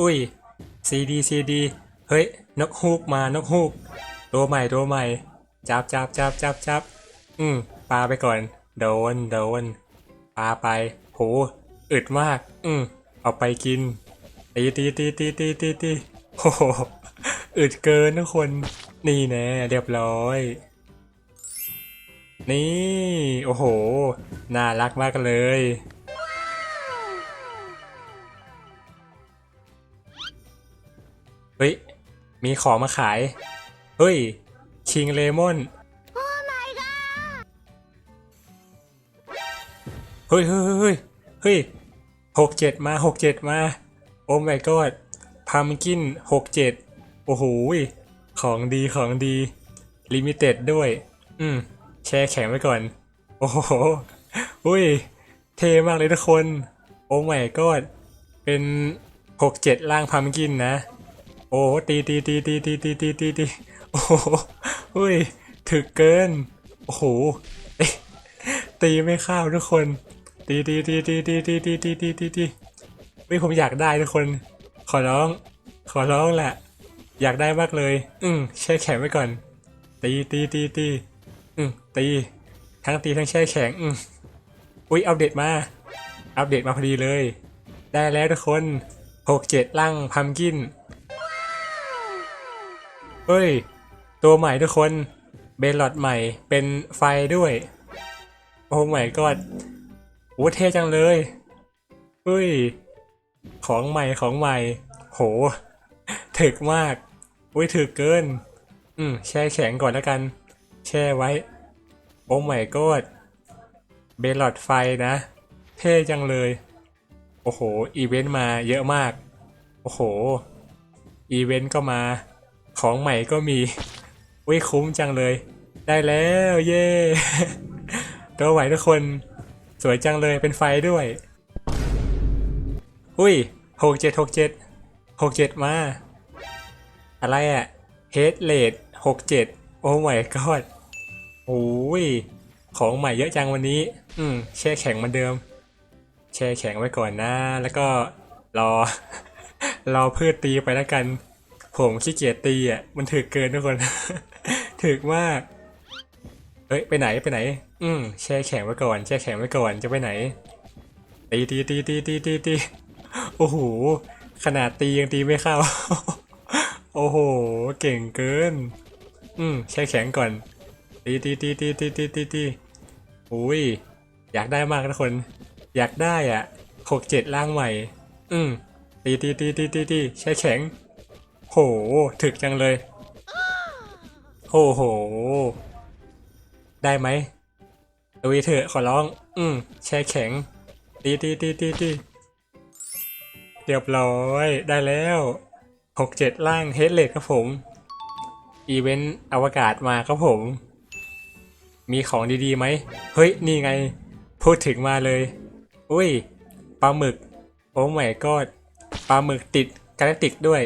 อุ้ยซีดีซีดีเฮ้ยนกฮูกมานกฮูกตัวใหม่ตัวใหม่ จับจับจับจับจับอืมปาไปก่อน โดนโดนปาไปโหอึดมาก อืมเอาไปกินตีตีตีตีตีตีตีโอ้โหอึดเกินทุกคน นี่แน่เรียบร้อย นี่ โอ้โห น่ารักมากเลย ฮ้ย มีของมาขาย เฮ้ย คิงเลมอน เฮ้ยเฮ้ยเฮ้ยเฮ้ยเฮ้ยหกเจ็ดมาหกเจ็ดมา โอ้ my god พัมกินหกเจ็ดโอ้โหยของดีของดีลิมิเต็ดด้วย อืม แช่แข็งไว้ก่อน โอ้โหอุ้ย เท่มากเลยทุกคน โอ้ my god เป็นหกเจ็ดล่างพัมกินนะ โอ้ตีตีตีตีตีตีตีตีตีโอ้โหอุ้ยถึกเกิน โอ้โหตีไม่เข้าทุกคน ตีตีตีตีตีตีตีตีตีตีตีไม่ผมอยากได้ทุกคน ขอร้อง ขอร้องแหละ อยากได้มากเลย อืมแช่แข็งไว้ก่อน ตีตีตีตีอืมตีทั้งตีทั้งแช่แข็งอืมอุ้ยอัปเดตมา อัปเดตมาพอดีเลย ได้แล้วทุกคนหกเจ็ดล่างพัมกิน เฮ้ย ตัวใหม่ทุกคนเบลลอดใหม่เป็นไฟด้วย โอ้ใหม่ก็โอ้เท่จังเลยเฮ้ย ของใหม่ของใหม่ โห ถึกมากอุ้ยถึกเกิน อืมแช่แข็งก่อนแล้วกัน แช่ไว้ โอ้ใหม่ก็เบลลอดไฟนะ เท่จังเลย โอ้โห อีเวนต์มาเยอะมาก โอ้โห อีเวนต์ก็มา ของใหม่ก็มีวิคุ้มจังเลย ได้แล้วเย่ตัวไหวทุกคน สวยจังเลยเป็นไฟด้วย อุ้ยหกเจ็ดหกเจ็ดหกเจ็ดมา อะไรอะเฮดเลดหกเจ็ดโอ้ my god โอ้ยของใหม่เยอะจังวันนี้ อืมแช่แข็งเหมือนเดิม แช่แข็งไว้ก่อนนะ แล้วก็รอ รอพืชตีไปแล้วกัน ผมขี้เกียจตีอะ มันถึกเกินทุกคน ถึกมาก เฮ้ย ไปไหนไปไหน อืมแช่แข็งไว้ก่อน แช่แข็งไว้ก่อน จะไปไหน ตีตีตีตีตีตีตีโอ้โห ขนาดตียังตีไม่เข้า โอ้โห เก่งเกิน อืมแช่แข็งก่อน ตีตีตีตีตีตีตีตีอุ้ย อยากได้มากทุกคน อยากได้อะหกเจ็ดล่างใหม่ อืมตีตีตีตีตีตีแช่แข็ง โห ถึกจังเลยโอ้โห ได้ไหมลุยเถอะขอร้อง อืม แช่แข็ง ตีตีตีตีตีเรียบร้อย ได้แล้วหกเจ็ดล่างเฮดเลดครับผม อีเวนต์อวกาศมาครับผม มีของดีๆไหม เฮ้ย นี่ไง พูดถึงมาเลย อุ้ย ปลาหมึก โอ้ไม่ก็ปลาหมึกติดกาแล็กติกด้วย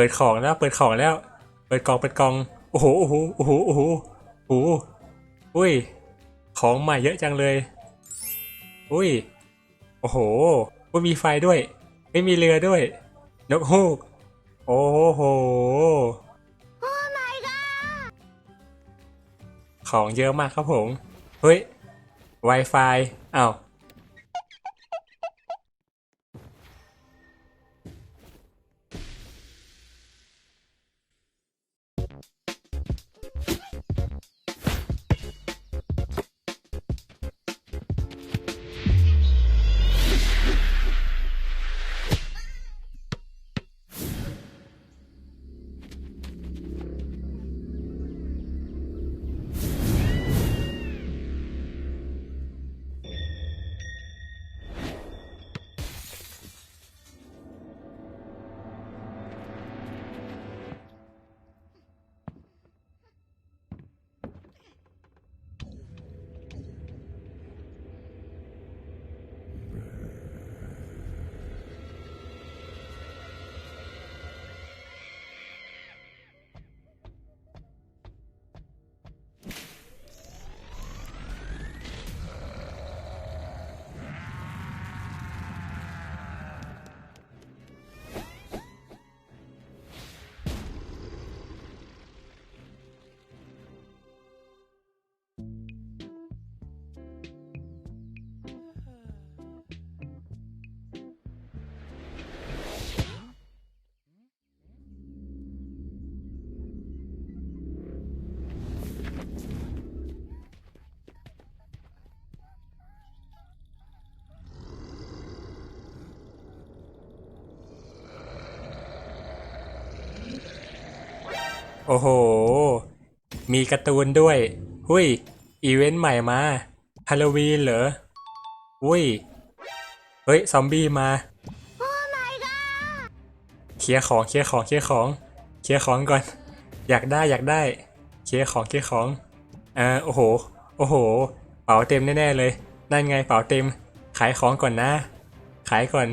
ปิดของแล้ว เปิดของแล้ว เปิดกล่องเปิดกล่องโอ้โหโอ้โหโอ้โหโอ้โหโอ้โหอุ้ย ของใหม่เยอะจังเลย อุ้ย โอ้โหอุ้ยมีไฟด้วย ไม่มีเรือด้วย นกฮูก โอ้โห ของเยอะมากครับผม เฮ้ย Wi-Fi อ้าว you โอ้โห มีการ์ตูนด้วย หุยอีเวนต์ใหม่มาฮาโลวีนเหรอหุยเฮ้ย ซอมบี้มาเคลียร์ของเคลียร์ของเคลียร์ของเคลียร์ของก่อน อยากได้อยากได้เคลียร์ของเคลียร์ของอ่าโอ้โห โอ้โห เป๋าเต็มแน่ๆเลย นั่นไงเป๋าเต็ม ขายของก่อนนะ ขายก่อน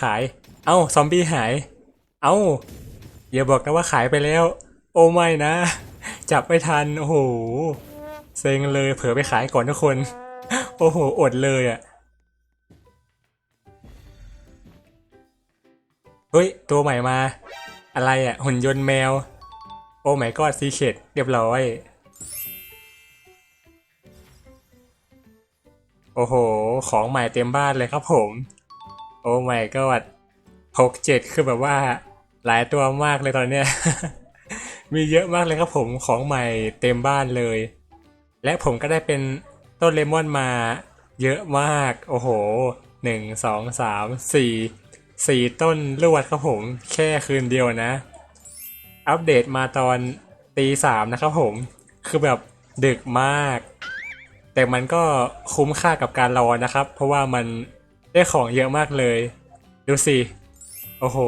ขาย เอ้า ซอมบี้หาย เอ้าอย่าบอกนะว่าขายไปแล้ว โอ้ไม่นะ จับไม่ทัน โอ้โห เซ็งเลยเผลอไปขายก่อนทุกคน โอ้โห อดเลยอะ่ะ เฮ้ย ตัวใหม่มา อะไรอะ่ะ หุ่นยนต์แมว โอ้ไม่ก็ซีเคดเรียบร้อย โอ้โห ของใหม่เต็มบ้านเลยครับผม โอ้ไม่ก็หกเจ็ดคือแบบว่า หลายตัวมากเลยตอนเนี้ย มีเยอะมากเลยครับผมของใหม่เต็มบ้านเลย และผมก็ได้เป็นต้นเลมอนมาเยอะมาก โอ้โหหนึ่งสองสามสี่สี่ต้นลวดครับผม แค่คืนเดียวนะ อัปเดตมาตอนตีสามนะครับผม คือแบบดึกมาก แต่มันก็คุ้มค่ากับการรอนะครับ เพราะว่ามันได้ของเยอะมากเลย ดูสิ โอ้โห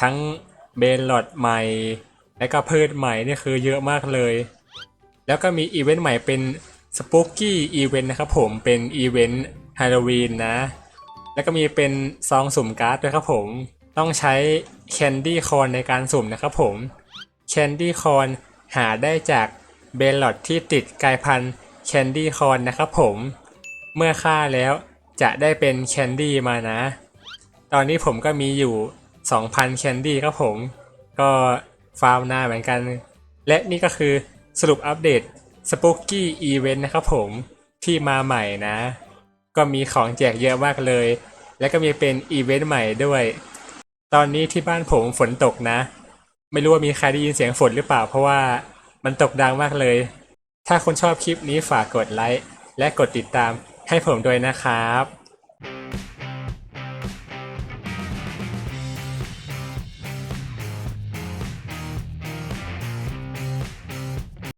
ทั้งเบนลอดใหม่ และก็พืชใหม่นี่คือเยอะมากเลย แล้วก็มีอีเวนต์ใหม่เป็นสปูกี้อีเวนต์นะครับผมเป็นอีเวนต์ฮาโลวีนนะ แล้วก็มีเป็นซองสุ่มการ์ดด้วยครับผมต้องใช้แคนดี้คอนในการสุ่มนะครับผมแคนดี้คอนหาได้จากเบลลอดที่ติดกายพันธุ์แคนดี้คอนนะครับผม เมื่อฆ่าแล้วจะได้เป็นแคนดี้มานะ ตอนนี้ผมก็มีอยู่ 2,000 แคนดี้ครับผม ก็ ฟาร์มหน้าเหมือนกัน และนี่ก็คือสรุปอัปเดต Spooky Event นะครับผมที่มาใหม่นะ ก็มีของแจกเยอะมากเลย และก็มีเป็นอีเวนต์ใหม่ด้วย ตอนนี้ที่บ้านผมฝนตกนะ ไม่รู้ว่ามีใครได้ยินเสียงฝนหรือเปล่า เพราะว่ามันตกดังมากเลย ถ้าคุณชอบคลิปนี้ฝากกดไลค์และกดติดตามให้ผมด้วยนะครับ